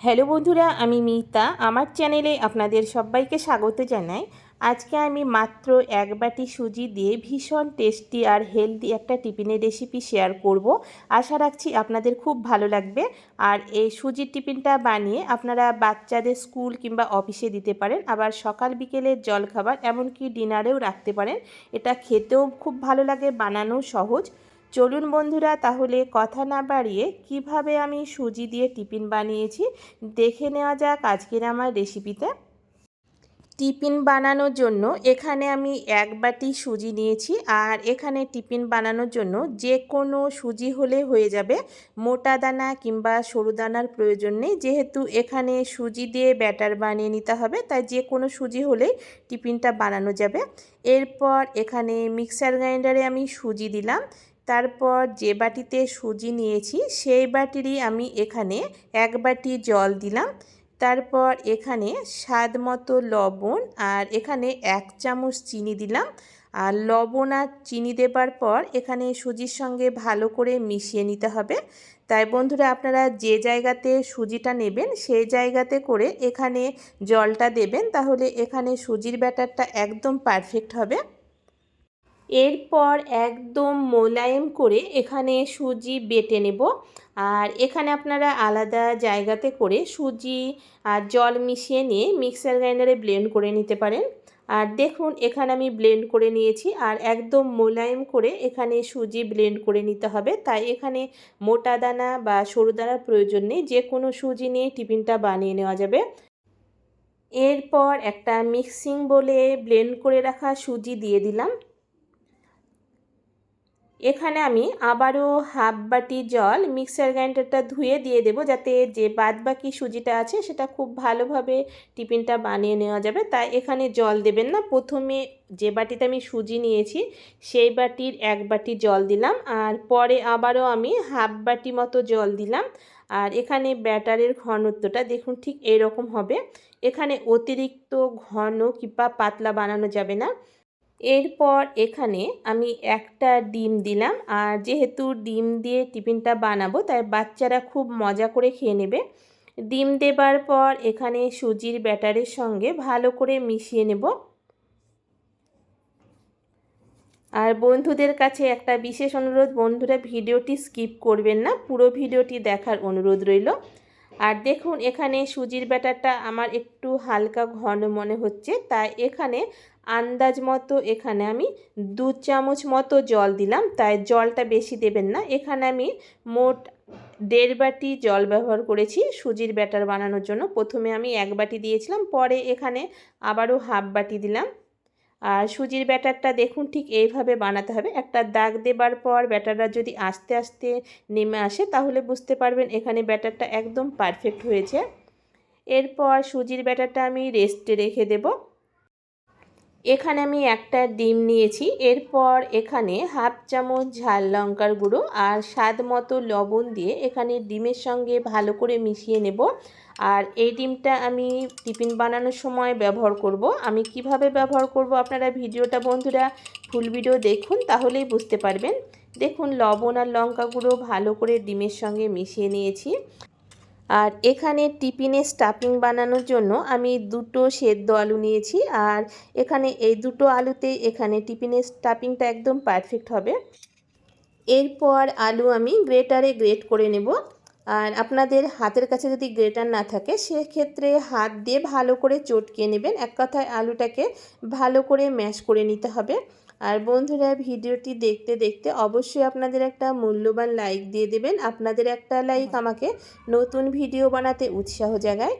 Hello বন্ধুরা, আমি মিতা। আমার চ্যানেলে আপনাদের সবাইকে স্বাগত জানাই। আজকে আমি মাত্র এক বাটি সুজি দিয়ে ভীষণ টেস্টি আর হেলদি একটা টিফিনের রেসিপি শেয়ার করব। আশা রাখছি আপনাদের খুব ভালো লাগবে। আর এই সুজির টিফিনটা বানিয়ে আপনারা বাচ্চাদের স্কুল কিংবা অফিসে দিতে পারেন। আবার সকাল বিকেলের জলখাবার, এমনকি ডিনারেও রাখতে পারেন। এটা খেতেও খুব ভালো লাগে বানানো সহজ। চলুন বন্ধুরা, তাহলে কথা না বাড়িয়ে কীভাবে আমি সুজি দিয়ে টিফিন বানিয়েছি দেখে নেওয়া যাক আজকের আমার রেসিপিতে। টিফিন বানানোর জন্য এখানে আমি এক বাটি সুজি নিয়েছি আর এখানে টিফিন বানানোর জন্য যে কোনো সুজি হলে হয়ে যাবে মোটা দানা কিংবা সরু দানার প্রয়োজন নেই। যেহেতু এখানে সুজি দিয়ে ব্যাটার বানিয়ে নিতে হবে, তাই যে কোনো সুজি হলেই টিফিনটা বানানো যাবে। এরপর এখানে মিক্সার গ্রাইন্ডারে আমি সুজি দিলাম। তারপর যে বাটিতে সুজি নিয়েছি, সেই বাটিরই আমি এখানে এক বাটি জল দিলাম। তারপর এখানে স্বাদ মতো লবণ আর এখানে এক চামচ চিনি দিলাম। আর লবণ আর চিনি দেবার পর এখানে সুজির সঙ্গে ভালো করে মিশিয়ে নিতে হবে। তাই বন্ধুরা, আপনারা যে জায়গাতে সুজিটা নেবেন, সেই জায়গাতে করে এখানে জলটা দেবেন, তাহলে এখানে সুজির ব্যাটারটা একদম পারফেক্ট হবে। এরপর একদম মোলায়েম করে এখানে সুজি বেটে নেব। আর এখানে আপনারা আলাদা জায়গাতে করে সুজি আর জল মিশিয়ে নিয়ে মিক্সার গ্রাইন্ডারে ব্লেন্ড করে নিতে পারেন। আর দেখুন, এখানে আমি ব্লেন্ড করে নিয়েছি আর একদম মোলায়েম করে এখানে সুজি ব্লেন্ড করে নিতে হবে। তাই এখানে মোটা দানা বা সরু দানার প্রয়োজন নেই, যে কোনো সুজি নিয়ে টিফিনটা বানিয়ে নেওয়া যাবে। এরপর একটা মিক্সিং বলে ব্লেন্ড করে রাখা সুজি দিয়ে দিলাম। এখানে আমি আবারও হাফ বাটি জল মিক্সার গ্রাইন্ডারটা ধুয়ে দিয়ে দেবো যাতে যে বাদ বাকি সুজিটা আছে সেটা খুব ভালোভাবে টিফিনটা বানিয়ে নেওয়া যাবে। তাই এখানে জল দেবেন না। প্রথমে যে বাটিতে আমি সুজি নিয়েছি সেই বাটির এক বাটি জল দিলাম আর পরে আবারও আমি হাফ বাটি মতো জল দিলাম। আর এখানে ব্যাটারের ঘনত্বটা দেখুন ঠিক এরকম হবে। এখানে অতিরিক্ত ঘন কিংবা পাতলা বানানো যাবে না। এরপর এখানে আমি একটা ডিম দিলাম। আর যেহেতু ডিম দিয়ে টিফিনটা বানাবো, তাই বাচ্চারা খুব মজা করে খেয়ে নেবে। ডিম দেবার পর এখানে সুজির ব্যাটারের সঙ্গে ভালো করে মিশিয়ে নেব। আর বন্ধুদের কাছে একটা বিশেষ অনুরোধ, বন্ধুরা ভিডিওটি স্কিপ করবেন না, পুরো ভিডিওটি দেখার অনুরোধ রইল। আর দেখুন, এখানে সুজির ব্যাটারটা আমার একটু হালকা ঘন মনে হচ্ছে, তাই এখানে আন্দাজ মতো এখানে আমি দু চামচ মতো জল দিলাম, তাই জলটা বেশি দেবেন না। এখানে আমি মোট দেড় বাটি জল ব্যবহার করেছি সুজির ব্যাটার বানানোর জন্য। প্রথমে আমি এক বাটি দিয়েছিলাম, পরে এখানে আবারও হাফ বাটি দিলাম। আর সুজির ব্যাটারটা দেখুন ঠিক এইভাবে বানাতে হবে। একটা দাগ দেবার পর ব্যাটারটা যদি আস্তে আস্তে নেমে আসে, তাহলে বুঝতে পারবেন এখানে ব্যাটারটা একদম পারফেক্ট হয়েছে। এরপর সুজির ব্যাটারটা আমি রেস্টে রেখে দেবো। এখানে আমি একটা ডিম নিয়েছি। এরপর এখানে হাফ চামচ ঝাল লঙ্কার গুঁড়ো আর স্বাদ মতো লবণ দিয়ে এখানে ডিমের সঙ্গে ভালো করে মিশিয়ে নেব। আর এই ডিমটা আমি টিফিন বানানোর সময় ব্যবহার করব। আমি কীভাবে ব্যবহার করব আপনারা ভিডিওটা বন্ধুরা ফুল ভিডিও দেখুন, তাহলেই বুঝতে পারবেন। দেখুন, লবণ আর লঙ্কা গুঁড়ো ভালো করে ডিমের সঙ্গে মিশিয়ে নিয়েছি। আর এখানে টিফিনে স্টাফিং বানানোর জন্য আমি দুটো সেদ্ধ আলু নিয়েছি। আর এখানে এই দুটো আলুতে এখানে টিফিনের স্টাফিংটা একদম পারফেক্ট হবে। এরপর আলু আমি গ্রেটারে গ্রেট করে নেব। আর আপনাদের হাতের কাছে যদি গ্রেটার না থাকে, সেক্ষেত্রে হাত দিয়ে ভালো করে চটকে নেবেন। এক কথায় আলুটাকে ভালো করে ম্যাশ করে নিতে হবে। আর বন্ধুরা ভিডিওটি দেখতে দেখতে অবশ্যই আপনাদের একটা মূল্যবান লাইক দিয়ে দেবেন। আপনাদের একটা লাইক আমাকে নতুন ভিডিও বানাতে উৎসাহ জাগায়।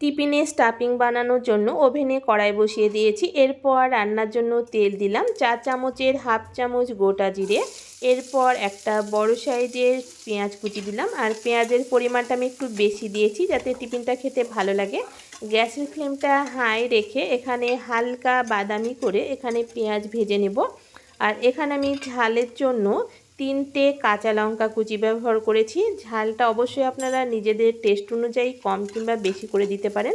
টিফিনে স্টাফিং বানানোর জন্য ওভেনে কড়াই বসিয়ে দিয়েছি। এরপর রান্নার জন্য তেল দিলাম। চা চামচের হাফ চামচ গোটা জিরে। এরপর একটা বড় সাইজের পেঁয়াজ কুচি দিলাম। আর পেঁয়াজের পরিমাণটা আমি একটু বেশি দিয়েছি যাতে টিফিনটা খেতে ভালো লাগে। গ্যাসের ফ্লেমটা হাই রেখে এখানে হালকা বাদামি করে এখানে পেঁয়াজ ভেজে নেব। আর এখানে আমি ঝালের জন্য তিনটে কাঁচা লঙ্কা কুচি ব্যবহার করেছি। ঝালটা অবশ্যই আপনারা নিজেদের টেস্ট অনুযায়ী কম কিংবা বেশি করে দিতে পারেন।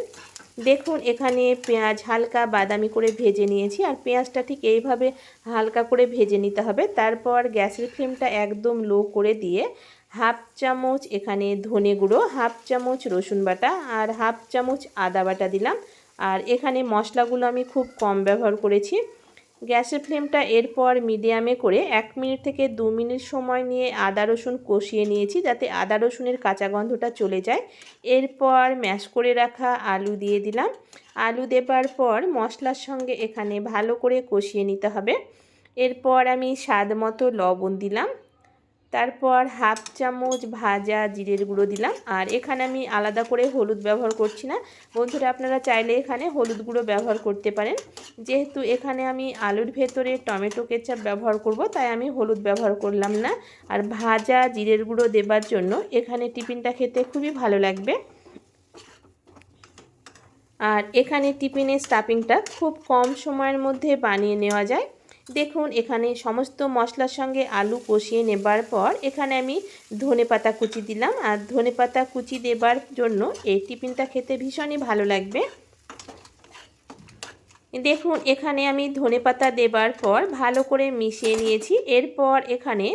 দেখুন, এখানে পেঁয়াজ হালকা বাদামি করে ভেজে নিয়েছি। আর পেঁয়াজটা ঠিক এইভাবে হালকা করে ভেজে নিতে হবে। তারপর গ্যাসের ফ্লেমটা একদম লো করে দিয়ে হাফ চামচ এখানে ধনে গুঁড়ো, হাফ চামচ রসুন বাটা আর হাফ চামচ আদা বাটা দিলাম। আর এখানে মশলাগুলো আমি খুব কম ব্যবহার করেছি। গ্যাসের ফ্লেমটা এরপর মিডিয়ামে করে এক মিনিট থেকে দু মিনিট সময় নিয়ে আদা রসুন কষিয়ে নিয়েছি যাতে আদা রসুনের কাঁচা গন্ধটা চলে যায়। এরপর ম্যাশ করে রাখা আলু দিয়ে দিলাম। আলু দেবার পর মশলার সঙ্গে এখানে ভালো করে কষিয়ে নিতে হবে। এরপর আমি স্বাদ মতো লবণ দিলাম। তারপর হাফ চামচ ভাজা জিরের গুঁড়ো দিলাম। আর এখানে আমি আলাদা করে হলুদ ব্যবহার করছি না। বন্ধুরা, আপনারা চাইলে এখানে হলুদ গুঁড়ো ব্যবহার করতে পারেন। যেহেতু এখানে আমি আলুর ভেতরে টমেটো কেচাপ ব্যবহার করব, তাই আমি হলুদ ব্যবহার করলাম না। আর ভাজা জিরের গুঁড়ো দেবার জন্য এখানে টিফিনটা খেতে খুবই ভালো লাগবে। আর এখানে টিফিনের স্টাফিংটা খুব কম সময়ের মধ্যে বানিয়ে নেওয়া যায়। দেখুন, এখানে সমস্ত মশলার সঙ্গে আলু কষিয়ে নেবার পর এখানে আমি ধনে পাতা কুচি দিলাম। আর ধনে পাতা কুচি দেবার জন্য এই টিফিনটা খেতে ভীষণই ভালো লাগবে। দেখুন, এখানে আমি ধনে পাতা দেবার পর ভালো করে মিশিয়ে নিয়েছি। এরপর এখানে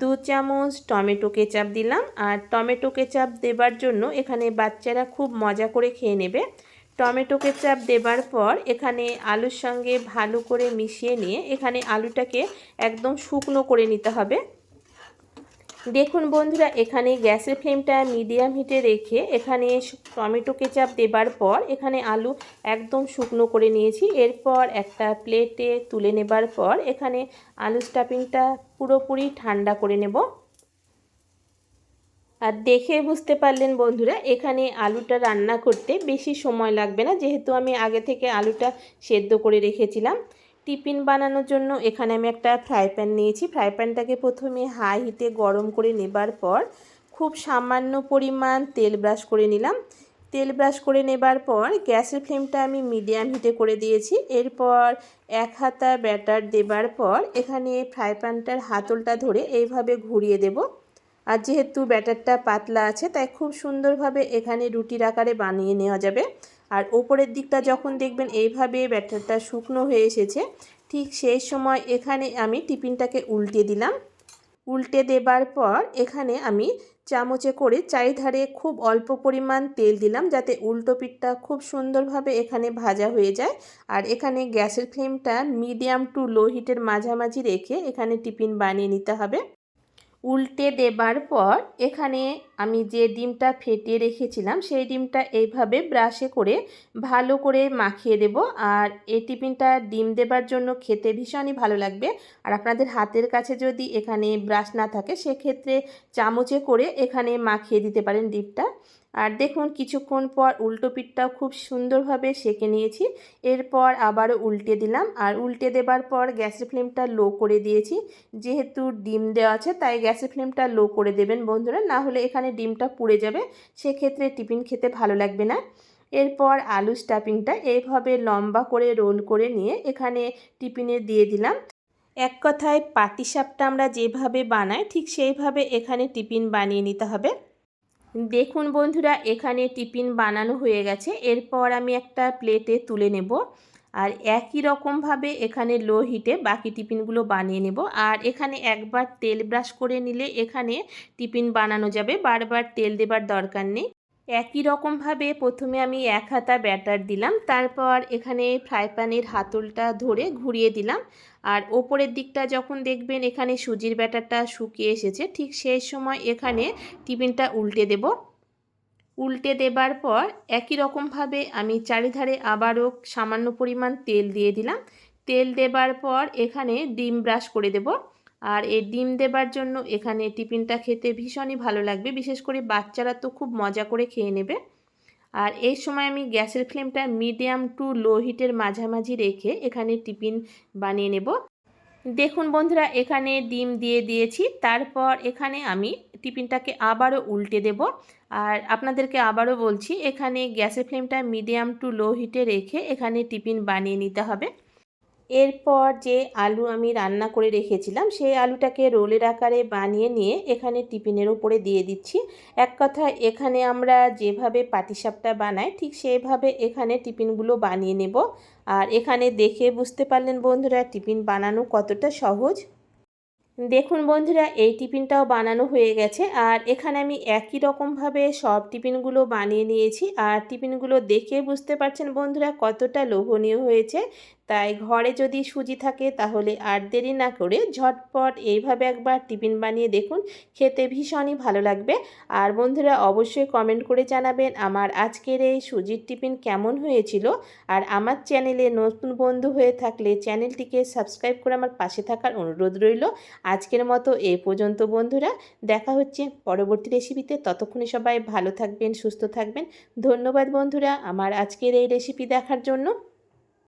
দু চামচ টমেটো কেচাপ দিলাম। আর টমেটো কেচাপ দেবার জন্য এখানে বাচ্চারা খুব মজা করে খেয়ে নেবে। টমেটো কেচাপ দেবার পর এখানে আলুর সঙ্গে ভালো করে মিশিয়ে নিয়ে এখানে আলুটাকে একদম শুকনো করে নিতে হবে। দেখুন বন্ধুরা, এখানে গ্যাসের ফ্লেমটা মিডিয়াম হিটে রেখে এখানে টমেটো কেচাপ দেবার পর এখানে আলু একদম শুকনো করে নিয়েছি। এরপর একটা প্লেটে তুলে নেবার পর এখানে আলু স্টাফিংটা পুরোপুরি ঠান্ডা করে নেব। আর দেখে বুঝতে পারলেন বন্ধুরা, এখানে আলুটা রান্না করতে বেশি সময় লাগবে না। যেহেতু আমি আগে থেকে আলুটা সেদ্ধ করে রেখেছিলাম, টিফিন বানানোর জন্য এখানে আমি একটা ফ্রাই প্যান নিয়েছি। ফ্রাই প্যানটাকে প্রথমে হাই হিটে গরম করে নেবার পর খুব সামান্য পরিমাণ তেল ব্রাশ করে নিলাম। তেল ব্রাশ করে নেবার পর গ্যাসের ফ্লেমটা আমি মিডিয়াম হিটে করে দিয়েছি। এরপর এক হাতা ব্যাটার দেবার পর এখানে ফ্রাই প্যানটার হাতলটা ধরে এইভাবে ঘুরিয়ে দেবো। আর যেহেতু ব্যাটারটা পাতলা আছে, তাই খুব সুন্দরভাবে এখানে রুটির আকারে বানিয়ে নেওয়া যাবে। আর ওপরের দিকটা যখন দেখবেন এইভাবে ব্যাটারটা শুকনো হয়ে এসেছে, ঠিক সেই সময় এখানে আমি টিফিনটাকে উল্টে দিলাম। উল্টে দেবার পর এখানে আমি চামচে করে চারিধারে খুব অল্প পরিমাণ তেল দিলাম, যাতে উল্টো পিঠটা খুব সুন্দরভাবে এখানে ভাজা হয়ে যায়। আর এখানে গ্যাসের ফ্লেমটা মিডিয়াম টু লো হিটের মাঝামাঝি রেখে এখানে টিফিন বানিয়ে নিতে হবে। উল্টে দেবার পর এখানে আমি যে ডিমটা ফেটিয়ে রেখেছিলাম, সেই ডিমটা এইভাবে ব্রাশে করে ভালো করে মাখিয়ে দেব। আর এই টিফিনটা ডিম দেবার জন্য খেতে ভীষণই ভালো লাগবে। আর আপনাদের হাতের কাছে যদি এখানে ব্রাশ না থাকে, সেক্ষেত্রে চামচে করে এখানে মাখিয়ে দিতে পারেন ডিমটা। আর দেখুন, কিছুক্ষণ পর উল্টো পিঠটাও খুব সুন্দরভাবে সেঁকে নিয়েছি। এরপর আবারও উল্টে দিলাম। আর উল্টে দেবার পর গ্যাসের ফ্লেমটা লো করে দিয়েছি। যেহেতু ডিম দেওয়া আছে, তাই গ্যাসের ফ্লেমটা লো করে দেবেন বন্ধুরা। না হলে এখানে ডিমটা পুড়ে যাবে, সেক্ষেত্রে টিফিন খেতে ভালো লাগবে না। এরপর আলু স্টাফিংটা এইভাবে লম্বা করে রোল করে নিয়ে এখানে টিফিনে দিয়ে দিলাম। এক কথায় পাতিসাপটা আমরা যেভাবে বানাই, ঠিক সেইভাবে এখানে টিফিন বানিয়ে নিতে হবে। দেখুন বন্ধুরা, এখানে টিফিন বানানো হয়ে গেছে। এরপর আমি একটা প্লেটে তুলে নেব। আর একই রকমভাবে এখানে লো হিটে বাকি টিফিনগুলো বানিয়ে নেব। আর এখানে একবার তেল ব্রাশ করে নিলে এখানে টিফিন বানানো যাবে। বারবার তেল দেবার দরকার নেই। একই রকমভাবে প্রথমে আমি এক হাতা ব্যাটার দিলাম। তারপর এখানে ফ্রাই প্যানের হাতলটা ধরে ঘুরিয়ে দিলাম। আর ওপরের দিকটা যখন দেখবেন এখানে সুজির ব্যাটারটা শুকিয়ে এসেছে, ঠিক সেই সময় এখানে টিফিনটা উল্টে দেব। উল্টে দেবার পর একই রকমভাবে আমি চারিধারে আবারও সামান্য পরিমাণ তেল দিয়ে দিলাম। তেল দেবার পর এখানে ডিম ব্রাশ করে দেবো। আর এই ডিম দেবার জন্য এখানে টিফিনটা খেতে ভীষণই ভালো লাগবে। বিশেষ করে বাচ্চারা তো খুব মজা করে খেয়ে নেবে। আর এই সময় আমি গ্যাসের ফ্লেমটা মিডিয়াম টু লো হিটের মাঝামাঝি রেখে এখানে টিফিন বানিয়ে নেব। দেখুন বন্ধুরা, এখানে ডিম দিয়ে দিয়েছি। তারপর এখানে আমি টিফিনটাকে আবারও উল্টে দেব। আর আপনাদেরকে আবারও বলছি, এখানে গ্যাসের ফ্লেমটা মিডিয়াম টু লো হিটে রেখে এখানে টিফিন বানিয়ে নিতে হবে। এরপর যে আলু আমি রান্না করে রেখেছিলাম, সেই আলুটাকে রোলের আকারে বানিয়ে নিয়ে এখানে টিফিনের উপরে দিয়ে দিচ্ছি। এক কথা এখানে আমরা যেভাবে পাটিসাপটা বানাই, ঠিক সেভাবে এখানে টিফিনগুলো বানিয়ে নেব। আর এখানে দেখে বুঝতে পারলেন বন্ধুরা টিফিন বানানো কতটা সহজ। দেখুন বন্ধুরা, এই টিফিনটাও বানানো হয়ে গেছে আর এখানে আমি একই রকমভাবে সব টিফিনগুলো বানিয়ে নিয়েছি। আর টিফিনগুলো দেখে বুঝতে পারছেন বন্ধুরা কতটা লোভনীয় হয়েছে। তাই ঘরে যদি সুজি থাকে তাহলে আর দেরি না করে ঝটপট এইভাবে একবার টিফিন বানিয়ে দেখুন। খেতে ভীষণই ভালো লাগবে। আর বন্ধুরা অবশ্যই কমেন্ট করে জানাবেন আমার আজকের এই সুজির টিফিন কেমন হয়েছিল। আর আমার চ্যানেলে নতুন বন্ধু হয়ে থাকলে চ্যানেলটিকে সাবস্ক্রাইব করে আমার পাশে থাকার অনুরোধ রইল। আজকের মতো এ পর্যন্ত বন্ধুরা। দেখা হচ্ছে পরবর্তী রেসিপিতে ততক্ষণে সবাই ভালো থাকবেন, সুস্থ থাকবেন। ধন্যবাদ বন্ধুরা আমার আজকের এই রেসিপি দেখার জন্য।